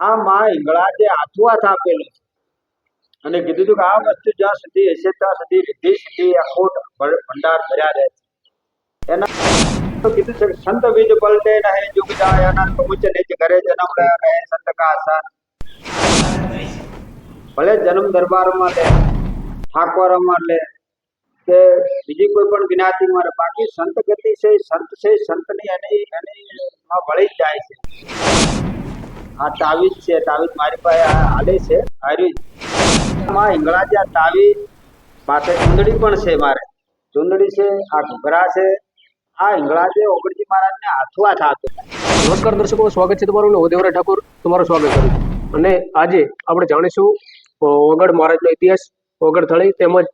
આ માં હિંગળા જે હાથુઆથ આપેલું છે. અને કીધું હતું કે આ વસ્તુ જ્યાં સુધી હશે, ત્યાં સુધી રીધિ સિદ્ધિ અખોટ ભંડાર ભર્યા રહે છે. એના કીધું છે સંત વિજ પલટે રહે જુગ જાય, અનંત ઉચ્ચ નીચ ઘરે જન્મ રહે સંત કા આસાન. ભલે જન્મ દરબારમાં લે ઠાકોરમાં લે કે બીજી કોઈ પણ જ્ઞાતિમાં રહે બાકી સંત ગતિ છે, સંત છે, સંતની એની એની વળી જાય છે. આ તાવીજ છે તાવીજ મારી પાસે આ છે હારી માં હિંગળા જે આ તાવીજ પાસે ચુંદડી પણ છે મારે. ચુંદડી છે આ ઘૂઘરા છે આ હિંગળા જે ઓગણજી મહારાજને હાથવા થાતો. નમસ્કાર દર્શકો સ્વાગત છે તમારું ઓદેવરા ઠાકોર. તમારું સ્વાગત કરું અને આજે આપણે જાણીશું ઓગળ મહારાજનો ઇતિહાસ ઓગળ થળી તેમજ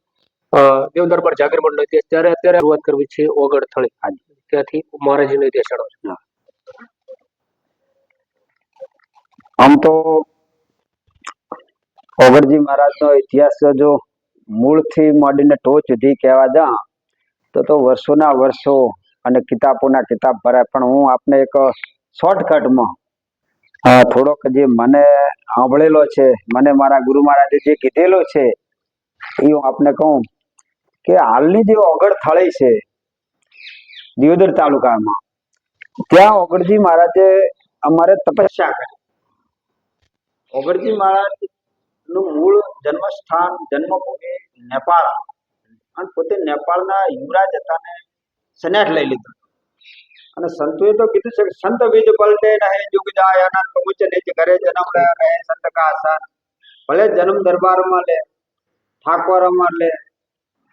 દેવદરબાર દેવ જાગીર મંડળનો ઇતિહાસ. ત્યારે અત્યારે શરૂઆત કરવી છે ઓગળ થળી. ત્યાંથી મહારાજનો ઇતિહાસ જણાવજો આમ તો ઓગણજી મહારાજનો ઇતિહાસ જો મૂળથી માંડીને ટોચ સુધી કહેવા જા તો તો વર્ષોના વર્ષો અને કિતાબોના કિતાબ ભરાય. પણ હું આપને એક શોર્ટકટમાં થોડોક જે મને સાંભળેલો છે, મને મારા ગુરુ મહારાજે જે કીધેલો છે, એ હું આપને કહું કે હાલની જે ઓગળ થળી છે, દિયોદર તાલુકામાં, ત્યાં ઓગળજી મહારાજે અમારે તપસ્યા કરી. ઓગણજી મહારાજનું મૂળ જન્મસ્થાન, જન્મભૂમિ નેપાળ. અને પોતે નેપાળના યુવરાજ હતા ને સન્યાસ લઈ લીધો. અને સંતોએ તો કીધું છે કે, સંત બીજ પલટે રહે જુગ જાય અનંત ઉચ્ચ નીચ ઘરે જન્મ રહે સંત કા આસાન. ભલે જન્મ દરબારમાં લે, ઠાકોરમાં લે,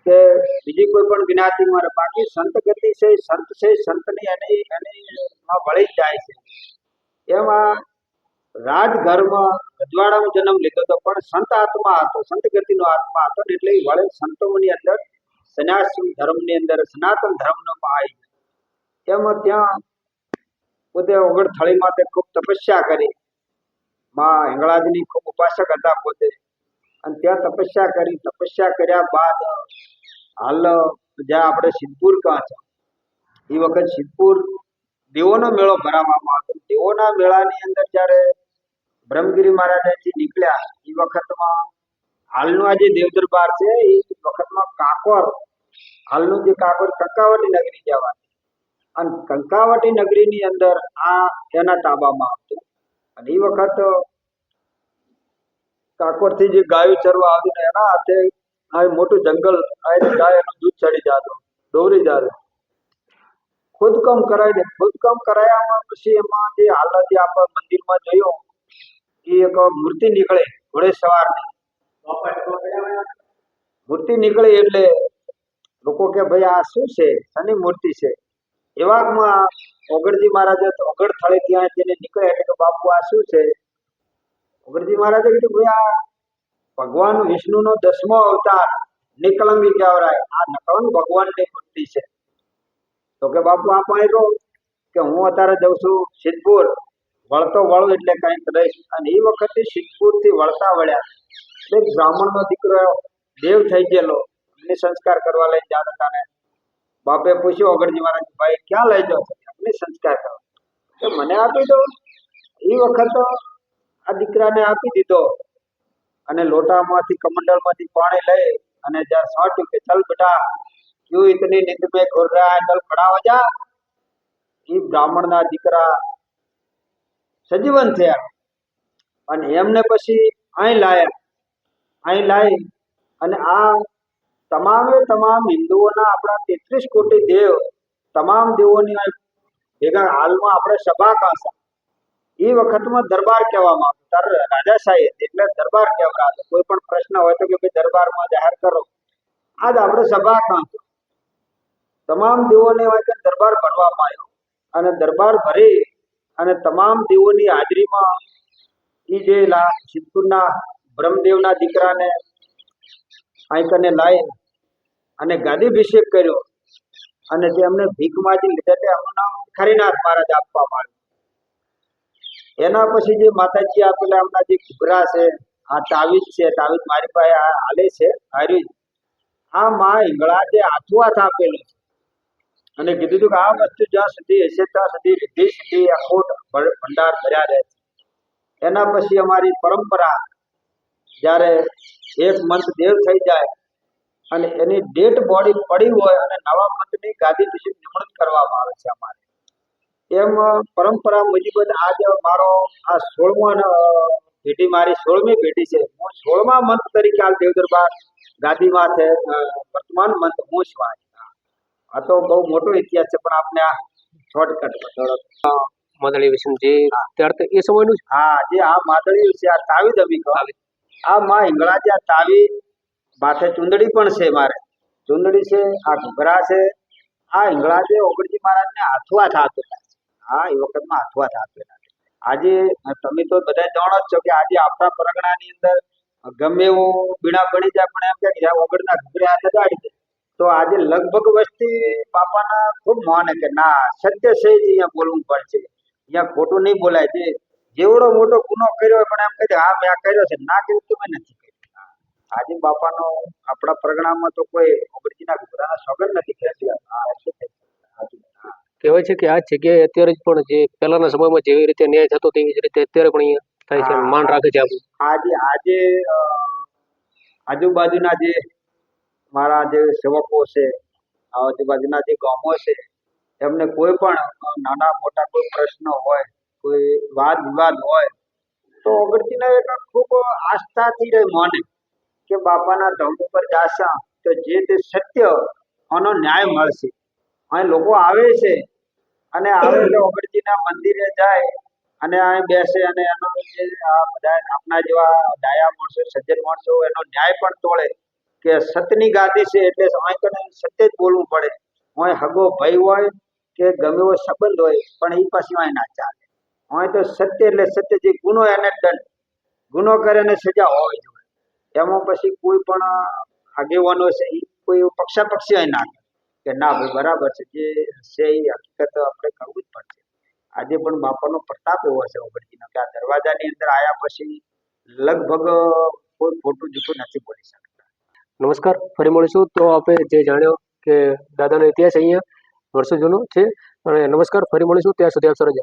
કે બીજી કોઈ પણ જ્ઞાતિમાં બાકી સંત ગતિ છે, સંત છે, સંતની એની એની વળી જાય છે. એમાં રાજઘરમાં રજવાડાનો જન્મ લીધો હતો. પણ સંત આત્મા હતો. સંત ગતિનો આત્મા હતો એટલે એ વળે સંતોની અંદર સન્યાસી ધર્મની અંદર સનાતન ધર્મનો આવી એમાં ત્યાં પોતે ઓગળ થળી માટે ખૂબ તપસ્યા કરી. માં હિંગળાજની ખૂબ ઉપાસક હતા પોતે. અને ત્યાં તપસ્યા કરી. તપસ્યા કર્યા બાદ હાલ જ્યાં આપણે સિદ્ધપુર કાં છે, એ વખત સિદ્ધપુર દેવોનો મેળો ભરાવવામાં આવતો. દેવોના મેળાની અંદર જ્યારે બ્રહ્મગીરી મહારાજથી નીકળ્યા એ વખતમાં હાલનું આ જે દેવ દરબાર છે એ વખતમાં કાકોર હાલનું જે કાકોર કંકાવટી નગરી કહેવાય અને કંકાવટી નગરીની અંદર આ એના તાબામાં આવતું અને એ વખત કાકોરથી જે ગાયો ચરવા આવતી ને એના હાથે આ મોટું જંગલ આ એક ગાય એનું દૂધ ચડી જતું દોરી જતું ખોદકામ કરાવી દે ખોદકામ કરાયામાં પછી એમાં જે હાલ જે આપણે મંદિરમાં જોયું એ એક મૂર્તિ નીકળે ઘોડે સવારની. મૂર્તિ નીકળે એટલે લોકો કે ભાઈ આ શું છે? શની મૂર્તિ છે? એવામાં ઓગળજી મહારાજે ઓગળ થળે ત્યાં જઈને નીકળે એટલે કે બાપુ આ શું છે? ઓગળજી મહારાજે કીધું, ભાઈ આ ભગવાન વિષ્ણુનો દસમો અવતાર નિકલંગી કહેવાય. આ નકલંગ ભગવાનની મૂર્તિ છે. તો કે બાપુ, આ પાણી કે હું અત્યારે જઉં છું સિદ્ધપુર? વળતો વળો એટલે કાંઈક રહીશ અને એ વખતે સિદ્ધપુરથી વળતા વળ્યા. એટલે બ્રાહ્મણનો દીકરો દેવ થઈ ગયેલો. અગ્નિ સંસ્કાર કરવા લઈ જતા હતા ને. બાપે પૂછ્યું અગરજી મહારાજ, ભાઈ, ક્યાં લઈ જાઓ અગ્નિ સંસ્કાર કરો તો મને આપી દો. એ વખત આ દીકરાને આપી દીધો. અને લોટામાંથી કમંડલમાંથી પાણી લઈ અને જ્યાં સાંટ્યું કે ચલ બેટા, ક્યુ ઇતની નિંદ મેં ઘોર રહ્યા ડલ પડાવા જા? એ બ્રાહ્મણના દીકરા સજીવન થયા. અને એમને પછી અહીં લાયા. અહીં લાવી અને આ તમામે તમામ હિન્દુઓના આપણા તેત્રીસ કોટી દેવ તમામ દેવોની ભેગા હાલમાં આપણે સભા કાંસા. એ વખતમાં દરબાર કહેવામાં આવતો રાજા સાહેબ એટલે દરબાર કહેવાતો કોઈ પણ પ્રશ્ન હોય તો કે ભાઈ દરબારમાં જાહેર કરો. આજ આપણે સભા કાંસો. તમામ દેવોને વાંચે દરબાર ભરવામાં આવ્યો. અને દરબાર ભરી અને તમામ દેવોની હાજરીમાં એ જે સિદ્ધપુરના બ્રહ્મદેવના દીકરાને આંકને લાવી અને ગાદીભિષેક કર્યો અને તે અમને ભીખ માગી લીધા તે એમનું નામ ખરીનાથ મહારાજ આપવામાં આવ્યું. એના પછી જે માતાજી આપેલા એમના જે ઘૂઘરા છે, આ તાવીજ છે, તાવીજ મારી પાસે હાલે છે હારી આ માં હિંગળા જે હાથુઆથ આપેલું છે. અને કીધું હતું કે આ વસ્તુ જ્યાં સુધી હશે, ત્યાં સુધી સિદ્ધિ અખોટ ભ- ભંડાર ભર્યા રહે છે. એના પછી અમારી પરંપરા જ્યારે એક મંથ દેવ થઈ જાય અને એની ડેટ બોડી પડી હોય અને નવા મંથની ગાદી પછી નિમણૂક કરવામાં આવે છે અમારે. એમ પરંપરા મુજબ આજે મારો આ સોળમો ભેટી મારી સોળમી પેઢી છે. હું સોળમા મંથ તરીકે હાલ દેવ દરબાર ગાદીમાં છે. વર્તમાન મંથ હું છું. આ તો બહુ મોટો ઇતિહાસ છે પણ આપણે આ શોર્ટકટ માદળી વિશે જે ત્યાર એ સમયનું છે હા જે આ માદળી છે આ તાવી દબી કહેવાય આ માં હિંગળા જે આ તાવી માથે ચુંદડી પણ છે મારે. ચુંદડી છે આ ઘૂઘરા છે. આ હિંગળા જે ઓગણજી મહારાજને હાથવા થાતો હા એ વખતમાં હાથવા થાતું આજે તમે તો બધા જાણો જ છો કે આજે આપણા પરગણાની અંદર ગમે એવું બીણા પડી જાય પણ એમ કે ઓગણના ઘૂઘરે હાથે દાડી દે. તો આજે લગભગ વસ્તી બાપાના ખૂબ માને કે ના સત્ય છે જ અહીંયા બોલવું પડશે અહીંયા ખોટું નહીં બોલાય છે. જેવડો મોટો ગુનો કર્યો પણ એમ કહે છે, હા મેં કર્યો છે. ના કર્યું તો મેં નથી કર્યું. આજે બાપાનો આપણા પ્રગણામાં તો કોઈ ઓગણજીના ઘૂઘરાના સોગંદ નથી કહેતી. કહેવાય છે કે આ જગ્યાએ અત્યારે જ પણ જે પહેલાના સમયમાં જેવી રીતે ન્યાય થતો તેવી જ રીતે અત્યારે પણ અહીંયા થાય છે માન રાખે છે આપણું. આજે આજે આજુબાજુના જે મારા જે સેવકો છે, આજુબાજુના જે ગામો છે, એમને કોઈ પણ નાના મોટા કોઈ પ્રશ્ન હોય, કોઈ વાદ વિવાદ હોય, તો અગરજીના એક ખૂબ આસ્થાથી રહે માને કે બાપાના ધમ ઉપર જાશા તો જે તે સત્ય, આનો ન્યાય મળશે. અહીં લોકો આવે છે અને આવે એટલે અગરજીના મંદિરે જાય અને અહીં બેસે અને એનો આ બધા આપણા જેવા ડાયા માણસો, સજ્જન માણસો, એનો ન્યાય પણ તોળે કે સતની ગાદી છે એટલે અહીં કને સત્ય જ બોલવું પડે. અહીં હગો ભય હોય કે ગમે એવો સંબંધ હોય, પણ એ પાછી અહીં ના ચાલે. હોય તો સત્ય એટલે સત્ય, જે ગુનો એને દંડ. ગુનો કરે એને સજા હોવી જોઈએ એમાં પછી કોઈ પણ આગેવાનો છે એ કોઈ પક્ષાપક્ષી ના કરે. કે ના ભાઈ, બરાબર છે, જે છે એ હકીકત આપણે કરવું જ પડશે. આજે પણ બાપાનો પ્રતાપ એવો છે ઓગણજીનો કે આ દરવાજાની અંદર આવ્યા પછી લગભગ કોઈ ખોટું જૂઠું નથી બોલી શકતા નમસ્કાર, ફરી મળીશું. તો આપણે જે જાણ્યો કે દાદાનો ઇતિહાસ અહીંયા વર્ષો જૂનો છે. અને નમસ્કાર, ફરી મળીશું. ત્યાં સુધી આપ સર